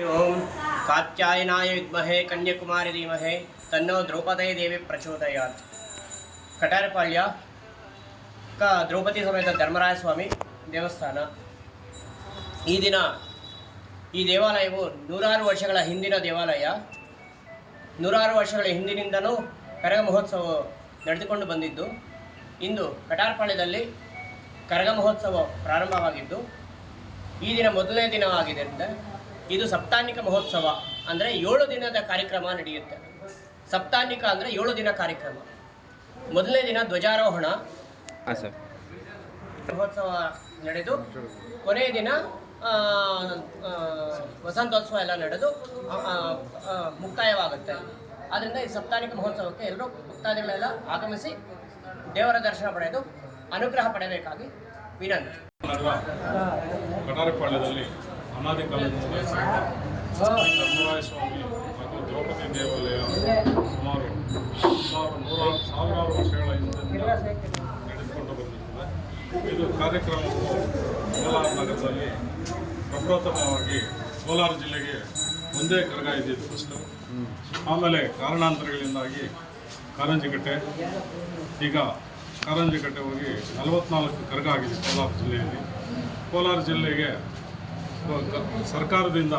ಓಂ. ಕಾತ್ಯಾಯನಾಯ ವಿದ್ಮಹೆ ಕನ್ಯಾಕುಮಾರಿ ಧೀಮಹೆ, ತನ್ನೋ ದ್ರೌಪದಯ ದೇವಿ ಪ್ರಚೋದಯಾತ್. ಕಟಾರಪಾಳ್ಯ, ಕ ದ್ರೌಪದಿ ಸಮೇತ ಧರ್ಮರಾಯ ಸ್ವಾಮಿ ದೇವಸ್ಥಾನ. ಈ ದಿನ ಈ ದೇವಾಲಯವು ನೂರಾರು ವರ್ಷಗಳ ಹಿಂದಿನ ದೇವಾಲಯ. ನೂರಾರು ವರ್ಷಗಳ ಹಿಂದಿನಿಂದಲೂ ಕರಗ ಮಹೋತ್ಸವ ನಡೆದುಕೊಂಡು ಬಂದಿದ್ದು. ಇಂದು ಕಟಾರಪಾಳ್ಯದಲ್ಲಿ ಕರಗ ಮಹೋತ್ಸವ ಪ್ರಾರಂಭವಾಗಿದ್ದು. ಈ ದಿನ ಮೊದಲನೇ ದಿನವಾಗಿದ್ದರಿಂದ ಇದು ಸಪ್ತಾನಿಕ ಮಹೋತ್ಸವ ಅಂದರೆ ಏಳು ದಿನದ ಕಾರ್ಯಕ್ರಮ ನಡೆಯುತ್ತೆ. ಸಪ್ತಾನಿಕ ಅಂದರೆ ಏಳು ದಿನ ಕಾರ್ಯಕ್ರಮ. ಮೊದಲನೇ ದಿನ ಧ್ವಜಾರೋಹಣ. ಹಾಂ ಸರ್. ಮಹೋತ್ಸವ ನಡೆದು ಕೊನೆಯ ದಿನ ವಸಂತೋತ್ಸವ ಎಲ್ಲ ನಡೆದು ಮುಕ್ತಾಯವಾಗುತ್ತೆ. ಆದ್ದರಿಂದ ಈ ಸಪ್ತಾನಿಕ ಮಹೋತ್ಸವಕ್ಕೆ ಎಲ್ಲರೂ ಭಕ್ತಾದಿಗಳೆಲ್ಲ ಆಗಮಿಸಿ ದೇವರ ದರ್ಶನ ಪಡೆದು ಅನುಗ್ರಹ ಪಡೆಯಬೇಕಾಗಿ ವಿನಂತಿ. ಕಟಾರಪಾಳ್ಯದಲ್ಲಿ ಅನಾದಿ ಕಾಲದಿಂದ ಧರ್ಮರಾಯ ಸ್ವಾಮಿ ಹಾಗೂ ದ್ರೌಪದಿ ದೇವಾಲಯ ಸುಮಾರು ಸುಮಾರು ನೂರಾರು ಸಾವಿರಾರು ವರ್ಷಗಳ ಹಿಂದಿನಿಂದ ನಡೆದುಕೊಂಡು ಬಂದಿರ್ತದೆ. ಇದು ಕಾರ್ಯಕ್ರಮವು ಕೋಲಾರ ನಗರದಲ್ಲಿ ಪ್ರಪ್ರಥಮವಾಗಿ ಕೋಲಾರ ಜಿಲ್ಲೆಗೆ ಒಂದೇ ಕರಗ ಇದ್ದಿದ್ದು ಫಸ್ಟು ಆಮೇಲೆ ಕಾರಣಾಂತರಗಳಿಂದಾಗಿ ಕಾರಂಜಿಕಟ್ಟೆ, ಈಗ ಕಾರಂಜಿಕಟ್ಟೆ ಹೋಗಿ ನಲವತ್ನಾಲ್ಕು ಕರಗ ಆಗಿದೆ ಕೋಲಾರ ಜಿಲ್ಲೆಯಲ್ಲಿ. ಕೋಲಾರ ಜಿಲ್ಲೆಗೆ ಸರ್ಕಾರದಿಂದ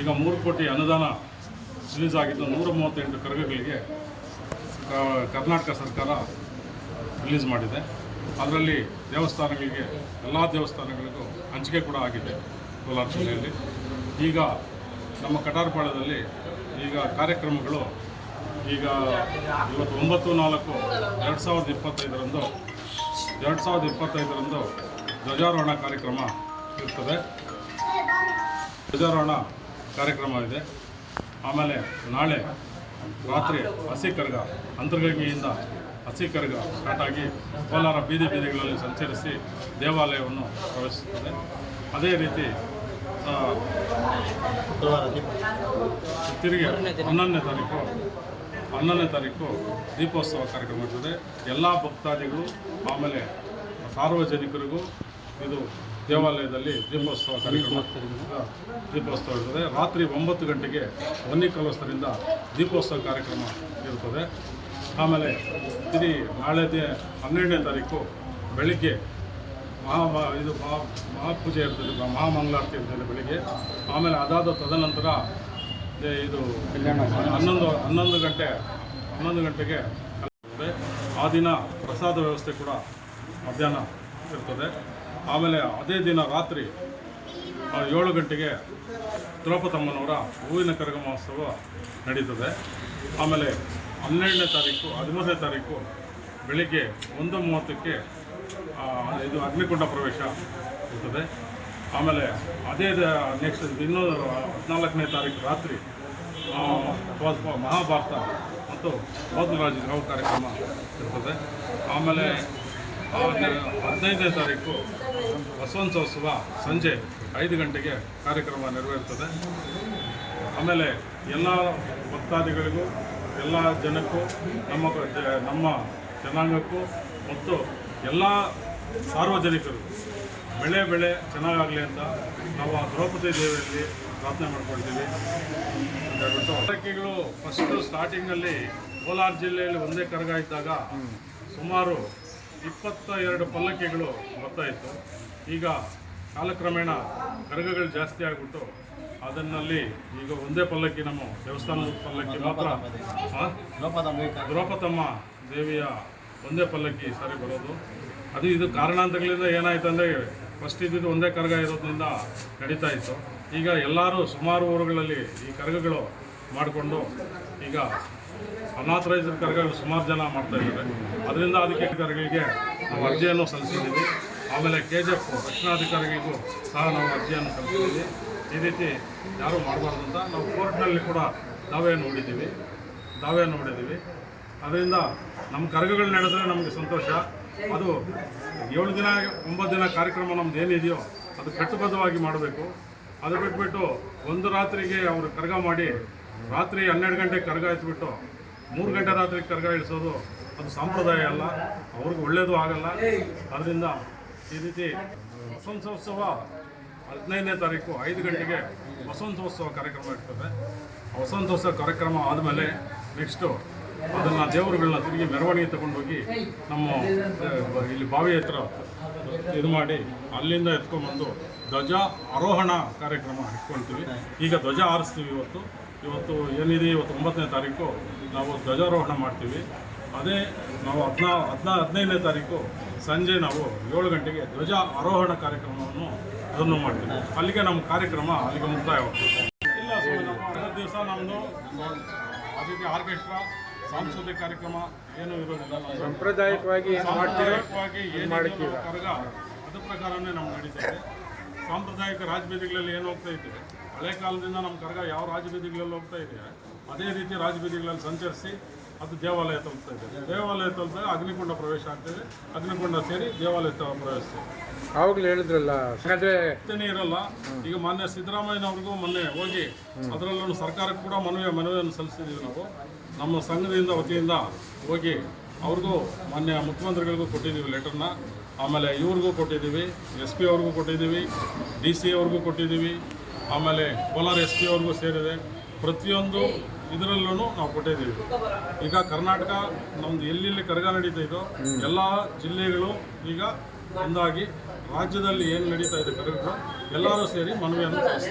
ಈಗ ಮೂರು ಕೋಟಿ ಅನುದಾನ ರಿಲೀಸ್ ಆಗಿದ್ದು ನೂರ ಮೂವತ್ತೆಂಟು ಕರಗಗಳಿಗೆ ಕರ್ನಾಟಕ ಸರ್ಕಾರ ರಿಲೀಸ್ ಮಾಡಿದೆ. ಅದರಲ್ಲಿ ದೇವಸ್ಥಾನಗಳಿಗೆ, ಎಲ್ಲ ದೇವಸ್ಥಾನಗಳಿಗೂ ಹಂಚಿಕೆ ಕೂಡ ಆಗಿದೆ ಕೋಲಾರ ಜಿಲ್ಲೆಯಲ್ಲಿ. ಈಗ ನಮ್ಮ ಕಟಾರಪಾಳ್ಯದಲ್ಲಿ ಈಗ ಕಾರ್ಯಕ್ರಮಗಳು ಈಗ ಇವತ್ತು ಒಂಬತ್ತು ನಾಲ್ಕು ಎರಡು ಸಾವಿರದ ಇಪ್ಪತ್ತೈದರಂದು, ಎರಡು ಸಾವಿರದ ಇಪ್ಪತ್ತೈದರಂದು ಧ್ವಜಾರೋಹಣ ಕಾರ್ಯಕ್ರಮ ಇರ್ತದೆ. ಧ್ವಜಾರೋಹಣ ಕಾರ್ಯಕ್ರಮ ಇದೆ. ಆಮೇಲೆ ನಾಳೆ ರಾತ್ರಿ ಹಸಿ ಕರ್ಗ, ಅಂತರ್ಗಂಗೆಯಿಂದ ಹಸಿ ಕರ್ಗ ಸ್ಟಾರ್ಟ್ ಆಗಿ ಕೋಲಾರ ಬೀದಿ ಬೀದಿಗಳಲ್ಲಿ ಸಂಚರಿಸಿ ದೇವಾಲಯವನ್ನು ಪ್ರವೇಶಿಸುತ್ತದೆ. ಅದೇ ರೀತಿ ತಿರುಗಿ ಹನ್ನೊಂದನೇ ತಾರೀಕು ಹನ್ನೊಂದನೇ ತಾರೀಕು ದೀಪೋತ್ಸವ ಕಾರ್ಯಕ್ರಮ ಇರ್ತದೆ. ಎಲ್ಲ ಭಕ್ತಾದಿಗಳು, ಆಮೇಲೆ ಸಾರ್ವಜನಿಕರಿಗೂ ಇದು ದೇವಾಲಯದಲ್ಲಿ ದೀಪೋತ್ಸವ ಕಾರ್ಯಕ್ರಮ. ದೀಪೋತ್ಸವ ಇರ್ತದೆ. ರಾತ್ರಿ ಒಂಬತ್ತು ಗಂಟೆಗೆ ವನ್ನಿಕಲೋಸ್ತರಿಂದ ದೀಪೋತ್ಸವ ಕಾರ್ಯಕ್ರಮ ಇರ್ತದೆ. ಆಮೇಲೆ ಇಡೀ ನಾಳೆ ಹನ್ನೆರಡನೇ ತಾರೀಕು ಬೆಳಿಗ್ಗೆ ಮಹಾ ಇದು ಮಹಾ ಮಹಾಪೂಜೆ ಇರ್ತದೆ ಮಹಾಮಂಗಳಾರತಿ ಇರ್ತದೆ ಬೆಳಿಗ್ಗೆ. ಆಮೇಲೆ ಅದಾದ ತದನಂತರ ಇದು ಹನ್ನೊಂದು ಹನ್ನೊಂದು ಗಂಟೆ ಹನ್ನೊಂದು ಗಂಟೆಗೆ. ಆ ದಿನ ಪ್ರಸಾದ ವ್ಯವಸ್ಥೆ ಕೂಡ ಮಧ್ಯಾಹ್ನ ಇರ್ತದೆ. ಆಮೇಲೆ ಅದೇ ದಿನ ರಾತ್ರಿ ಏಳು ಗಂಟೆಗೆ ದ್ರೌಪದಮ್ಮನವರ ಹೂವಿನ ಕರಗ ಮಹೋತ್ಸವ ನಡೀತದೆ. ಆಮೇಲೆ ಹನ್ನೆರಡನೇ ತಾರೀಕು, ಹದಿಮೂರನೇ ತಾರೀಕು ಬೆಳಿಗ್ಗೆ ಒಂದು ಮೂವತ್ತಕ್ಕೆ ಇದು ಅಗ್ನಿಕುಂಡ ಪ್ರವೇಶ ಇರ್ತದೆ. ಆಮೇಲೆ ಅದೇ ನೆಕ್ಸ್ಟ್ ಇನ್ನೂ ಹದಿನಾಲ್ಕನೇ ತಾರೀಕು ರಾತ್ರಿ ಮಹಾಭಾರತ ಮತ್ತು ಬೌದ್ಧರಾಜ ಗ್ರಹ ಕಾರ್ಯಕ್ರಮ ಇರ್ತದೆ. ಆಮೇಲೆ ಆ, ಹದಿನೈದನೇ ತಾರೀಕು ಬಸವಂತೋತ್ಸವ ಸಂಜೆ ಐದು ಗಂಟೆಗೆ ಕಾರ್ಯಕ್ರಮ ನೆರವೇರ್ತದೆ. ಆಮೇಲೆ ಎಲ್ಲ ಭಕ್ತಾದಿಗಳಿಗೂ ಎಲ್ಲ ಜನಕ್ಕೂ ನಮ್ಮ ನಮ್ಮ ಜನಾಂಗಕ್ಕೂ ಮತ್ತು ಎಲ್ಲ ಸಾರ್ವಜನಿಕರು ಬೆಳೆ ಬೆಳೆ ಚೆನ್ನಾಗಾಗಲಿ ಅಂತ ನಾವು ಆ ದ್ರೌಪದಿ ದೇವಿಯಲ್ಲಿ ಪ್ರಾರ್ಥನೆ ಮಾಡ್ಕೊಳ್ತೀವಿ. ಅಂತ ಹೇಳ್ಬಿಟ್ಟು ಪಲ್ಲಕ್ಕಿಗಳು ಫಸ್ಟು ಸ್ಟಾರ್ಟಿಂಗಲ್ಲಿ ಕೋಲಾರ ಜಿಲ್ಲೆಯಲ್ಲಿ ಒಂದೇ ಕರಗ ಇದ್ದಾಗ ಸುಮಾರು ಇಪ್ಪತ್ತ ಎರಡು ಪಲ್ಲಕ್ಕಿಗಳು ಬರ್ತಾ ಇತ್ತು ಈಗ ಕಾಲಕ್ರಮೇಣ ಕರಗಗಳು ಜಾಸ್ತಿ ಆಗಿಬಿಟ್ಟು ಅದನ್ನಲ್ಲಿ ಈಗ ಒಂದೇ ಪಲ್ಲಕ್ಕಿ ನಮ್ಮ ದೇವಸ್ಥಾನ ಪಲ್ಲಕ್ಕಿ ಮಾತ್ರ? ದ್ರೌಪದಮ್ಮ ದೇವಿಯ ಒಂದೇ ಪಲ್ಲಕ್ಕಿ ಸರಿ ಸಾರಿ ಬರೋದು. ಅದು ಇದು ಕಾರಣಾಂತರಗಳಿಂದ ಏನಾಯ್ತು ಅಂದರೆ ಫಸ್ಟ್ ಇದ್ದಿದ್ದು ಒಂದೇ ಕರಗ ಇರೋದ್ರಿಂದ ನಡೀತಾ ಇತ್ತು. ಈಗ ಎಲ್ಲರೂ ಸುಮಾರು ಊರುಗಳಲ್ಲಿ ಈ ಕರಗಗಳು ಮಾಡಿಕೊಂಡು ಈಗ ಅನಾಥರೈಸ್ಡ್ ಕರಗಗಳು ಸುಮಾರು ಜನ ಮಾಡ್ತಾ ಇದ್ದಾರೆ. ಅದರಿಂದ ಅದಕ್ಕೆ ಕರಗಳಿಗೆ ನಾವು ಅರ್ಜಿಯನ್ನು ಸಲ್ಲಿಸಿದ್ದೀವಿ. ಆಮೇಲೆ ಕೆ ಜಿ ಎಫ್ ರಕ್ಷಣಾಧಿಕಾರಿಗಳಿಗೂ ಸಹ ನಾವು ಅರ್ಜಿಯನ್ನು ಸಲ್ಲಿಸಿದ್ದೀವಿ. ಈ ರೀತಿ ಯಾರೂ ಮಾಡಬಾರ್ದು ಅಂತ ನಾವು ಕೋರ್ಟ್ನಲ್ಲಿ ಕೂಡ ದಾವೆಯನ್ನು ಹೂಡಿದ್ದೀವಿ. ದಾವೆಯನ್ನು ಹೂಡಿದ್ದೀವಿ. ಅದರಿಂದ ನಮ್ಮ ಕರಗಗಳು ನಡೆದರೆ ನಮಗೆ ಸಂತೋಷ. ಅದು ಏಳು ದಿನ, ಒಂಬತ್ತು ದಿನ ಕಾರ್ಯಕ್ರಮ ನಮ್ದು ಏನಿದೆಯೋ ಅದು ಕಟ್ಟುಬದ್ಧವಾಗಿ ಮಾಡಬೇಕು. ಅದು ಬಿಟ್ಬಿಟ್ಟು ಒಂದು ರಾತ್ರಿಗೆ ಅವರು ಕರ್ಗ ಮಾಡಿ ರಾತ್ರಿ ಹನ್ನೆರಡು ಗಂಟೆಗೆ ಕರ್ಗ ಇಟ್ಬಿಟ್ಟು ಮೂರು ಗಂಟೆ ರಾತ್ರಿ ಕರ್ಗ ಇಳಿಸೋದು ಅದು ಸಂಪ್ರದಾಯ ಅಲ್ಲ. ಅವ್ರಿಗೆ ಒಳ್ಳೆಯದು ಆಗಲ್ಲ. ಅದರಿಂದ ಈ ರೀತಿ ವಸಂತೋತ್ಸವ ಹದಿನೈದನೇ ತಾರೀಕು ಐದು ಗಂಟೆಗೆ ವಸಂತೋತ್ಸವ ಕಾರ್ಯಕ್ರಮ ಇರ್ತದೆ. ವಸಂತೋತ್ಸವ ಕಾರ್ಯಕ್ರಮ ಆದಮೇಲೆ ನೆಕ್ಸ್ಟು ಅದನ್ನು ದೇವರುಗಳನ್ನ ತಿರುಗಿ ಮೆರವಣಿಗೆ ತಗೊಂಡೋಗಿ ನಮ್ಮ ಇಲ್ಲಿ ಬಾವಿ ಹತ್ರ ಇದು ಮಾಡಿ ಅಲ್ಲಿಂದ ಎತ್ಕೊಂಡ್ಬಂದು ಧ್ವಜ ಆರೋಹಣ ಕಾರ್ಯಕ್ರಮ ಇಟ್ಕೊಳ್ತೀವಿ. ಈಗ ಧ್ವಜ ಆರಿಸ್ತೀವಿ ಇವತ್ತು. ಇವತ್ತು ಏನಿದೆ? ಇವತ್ತು ಒಂಬತ್ತನೇ ತಾರೀಕು ನಾವು ಧ್ವಜಾರೋಹಣ ಮಾಡ್ತೀವಿ. ಅದೇ ನಾವು ಹದಿನಾ ಹದಿನಾ ಹದಿನೈದನೇ ತಾರೀಕು ಸಂಜೆ ನಾವು ಏಳು ಗಂಟೆಗೆ ಧ್ವಜ ಆರೋಹಣ ಕಾರ್ಯಕ್ರಮವನ್ನು ಅದನ್ನು ಮಾಡ್ತೀವಿ. ಅಲ್ಲಿಗೆ ನಮ್ಮ ಕಾರ್ಯಕ್ರಮ ಅಲ್ಲಿಗೆ ಮುಕ್ತಾಯವಾಗ್ತದೆ. ಇಲ್ಲ ಹಬ್ಬದ ದಿವಸ ನಮ್ಮದು ಅದಕ್ಕೆ ಆರ್ಕೆಸ್ಟ್ರಾ ಸಾಂಸ್ಕೃತಿಕ ಕಾರ್ಯಕ್ರಮ ಏನು ಇರೋದಿಲ್ಲ. ಸಾಂಪ್ರದಾಯಿಕವಾಗಿ ಸಾಂಪ್ರದಾಯಿಕವಾಗಿ ಏನು ಮಾಡ್ತೀರೋ ಅದರ ಪ್ರಕಾರವೇ ನಾವು ಕರಗ ಅದ್ರ ಪ್ರಕಾರನೇ ನಮ್ಗೆ ನಡೀತಾ ಇದೆ ಸಾಂಪ್ರದಾಯಿಕ ರಾಜಬೀದಿಗಳಲ್ಲಿ ಏನು ಹೋಗ್ತಾ ಇದ್ದೀವಿ ಹಳೆ ಕಾಲದಿಂದ ನಮ್ಮ ಕರ್ಗ ಯಾವ ರಾಜಬೀದಿಗಳಲ್ಲಿ ಹೋಗ್ತಾ ಇದೆ? ಅದೇ ರೀತಿ ರಾಜಬೀದಿಗಳಲ್ಲಿ ಸಂಚರಿಸಿ ಅದು ದೇವಾಲಯ ತಲುಪ್ತಾ ಇದೆ. ದೇವಾಲಯ ತಲುಪಿದಾಗ ಅಗ್ನಿಕುಂಡ ಪ್ರವೇಶ ಆಗ್ತದೆ. ಅಗ್ನಿಕುಂಡ ಸೇರಿ ದೇವಾಲಯ ಪ್ರವೇಶ ಆವಾಗಲೇ ಹೇಳಿದ್ರಲ್ಲ. ಹಾಗಾದ್ರೆ ಇರಲ್ಲ. ಈಗ ಮಾನ್ಯ ಸಿದ್ದರಾಮಯ್ಯನವ್ರಿಗೂ ಮೊನ್ನೆ ಹೋಗಿ ಅದರಲ್ಲೂ ಸರ್ಕಾರಕ್ಕೆ ಕೂಡ ಮನವಿ ಮನವಿಯನ್ನು ಸಲ್ಲಿಸಿದ್ದೀವಿ ನಾವು. ನಮ್ಮ ಸಂಘದಿಂದ ವತಿಯಿಂದ ಹೋಗಿ ಅವ್ರಿಗೂ ಮಾನ್ಯ ಮುಖ್ಯಮಂತ್ರಿಗಳಿಗೂ ಕೊಟ್ಟಿದ್ದೀವಿ ಲೆಟರ್ನ. ಆಮೇಲೆ ಇವ್ರಿಗೂ ಕೊಟ್ಟಿದ್ದೀವಿ, ಎಸ್ ಪಿ ಅವ್ರಿಗೂ ಕೊಟ್ಟಿದ್ದೀವಿ, ಡಿ ಸಿ ಅವ್ರಿಗೂ ಕೊಟ್ಟಿದ್ದೀವಿ, ಆಮೇಲೆ ಕೋಲಾರ ಎಸ್ ಪಿ ಅವ್ರಿಗೂ ಸೇರಿದೆ. ಪ್ರತಿಯೊಂದು ಇದರಲ್ಲೂ ನಾವು ಕೊಟ್ಟಿದ್ದೀವಿ. ಈಗ ಕರ್ನಾಟಕ ನಮ್ದು ಎಲ್ಲೆಲ್ಲಿ ಕರಗ ನಡೀತಾ ಇದೋ, ಎಲ್ಲ ಜಿಲ್ಲೆಗಳು ಈಗ ಒಂದಾಗಿ ರಾಜ್ಯದಲ್ಲಿ ಏನು ನಡೀತಾ ಇದೆ ಕರಗ ಎಲ್ಲರೂ ಸೇರಿ ಮನವಿಯನ್ನು ಇದ್ದಾರೆ